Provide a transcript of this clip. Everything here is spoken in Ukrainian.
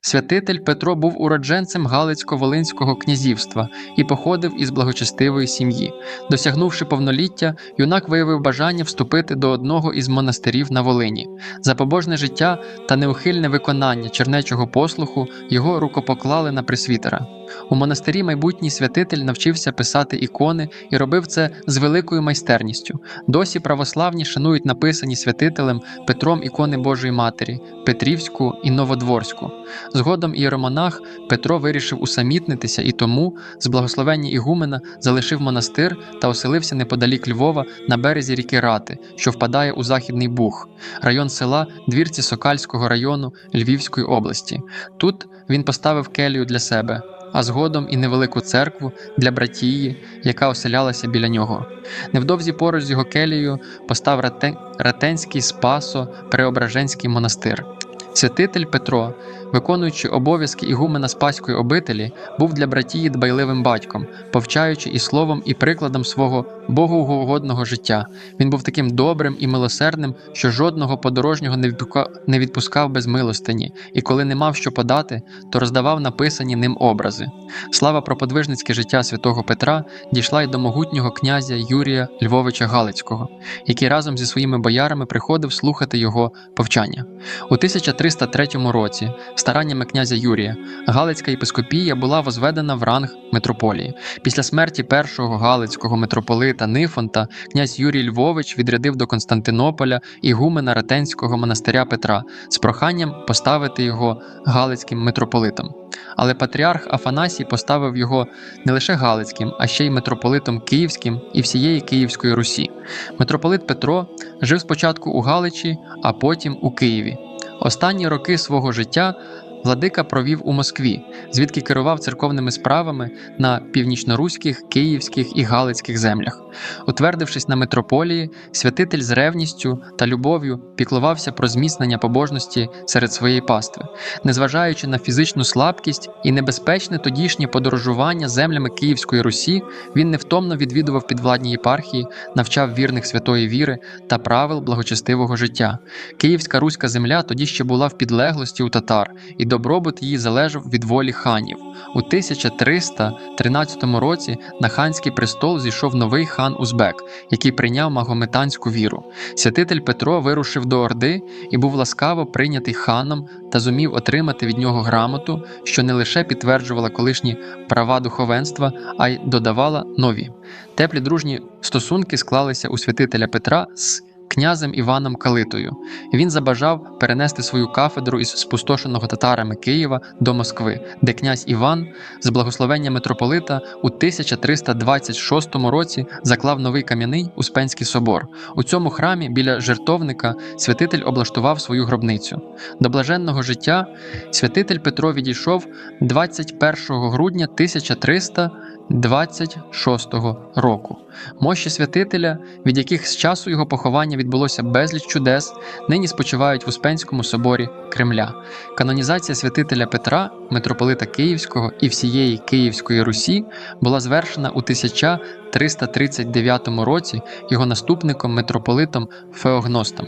Святитель Петро був уродженцем Галицько-Волинського князівства і походив із благочестивої сім'ї. Досягнувши повноліття, юнак виявив бажання вступити до одного із монастирів на Волині. За побожне життя та неухильне виконання чернечого послуху його рукопоклали на пресвітера. У монастирі майбутній святитель навчився писати ікони і робив це з великою майстерністю. Досі православні шанують написані святителем Петром ікони Божої Матері, Петрівську і Новодворську. Згодом іеромонах Петро вирішив усамітнитися і тому, з благословення Ігумена, залишив монастир та оселився неподалік Львова на березі ріки Рати, що впадає у Західний Буг, район села Двірці Сокальського району Львівської області. Тут він поставив келію для себе, а згодом і невелику церкву для братії, яка оселялася біля нього. Невдовзі поруч з його келією постав Рате- Ратенський Спасо Преображенський монастир. Святитель Петро, виконуючи обов'язки ігумена Спаської обителі, був для братії дбайливим батьком, повчаючи і словом, і прикладом свого богоугодного життя. Він був таким добрим і милосердним, що жодного подорожнього не відпускав без милостині, і коли не мав що подати, то роздавав написані ним образи. Слава про подвижницьке життя святого Петра дійшла й до могутнього князя Юрія Львовича Галицького, який разом зі своїми боярами приходив слухати його повчання. У 1303 році, стараннями князя Юрія, Галицька єпископія була возведена в ранг митрополії. Після смерті першого галицького митрополита Нифонта князь Юрій Львович відрядив до Константинополя ігумена Ратенського монастиря Петра з проханням поставити його галицьким митрополитом. Але патріарх Афанасій поставив його не лише галицьким, а ще й митрополитом Київським і всієї Київської Русі. Митрополит Петро жив спочатку у Галичі, а потім у Києві. Останні роки свого життя владика провів у Москві, звідки керував церковними справами на північноруських, київських і галицьких землях. Утвердившись на митрополії, святитель з ревністю та любов'ю піклувався про зміцнення побожності серед своєї пастви, незважаючи на фізичну слабкість і небезпечне тодішнє подорожування землями Київської Русі, він невтомно відвідував підвладні єпархії, навчав вірних святої віри та правил благочестивого життя. Київська руська земля тоді ще була в підлеглості у татар, і добробут її залежав від волі ханів. У 1313 році на ханський престол зійшов новий хан Узбек, який прийняв магометанську віру. Святитель Петро вирушив до Орди і був ласкаво прийнятий ханом та зумів отримати від нього грамоту, що не лише підтверджувала колишні права духовенства, а й додавала нові. Теплі дружні стосунки склалися у святителя Петра з князем Іваном Калитою. Він забажав перенести свою кафедру із спустошеного татарами Києва до Москви, де князь Іван з благословення митрополита у 1326 році заклав новий кам'яний Успенський собор. У цьому храмі біля жертовника святитель облаштував свою гробницю. До блаженного життя святитель Петро відійшов 21 грудня 1326 року. Мощі святителя, від яких з часу його поховання відбулося безліч чудес, нині спочивають в Успенському соборі Кремля. Канонізація святителя Петра, митрополита Київського і всієї Київської Русі була звершена у 1339 році його наступником митрополитом Феогностом.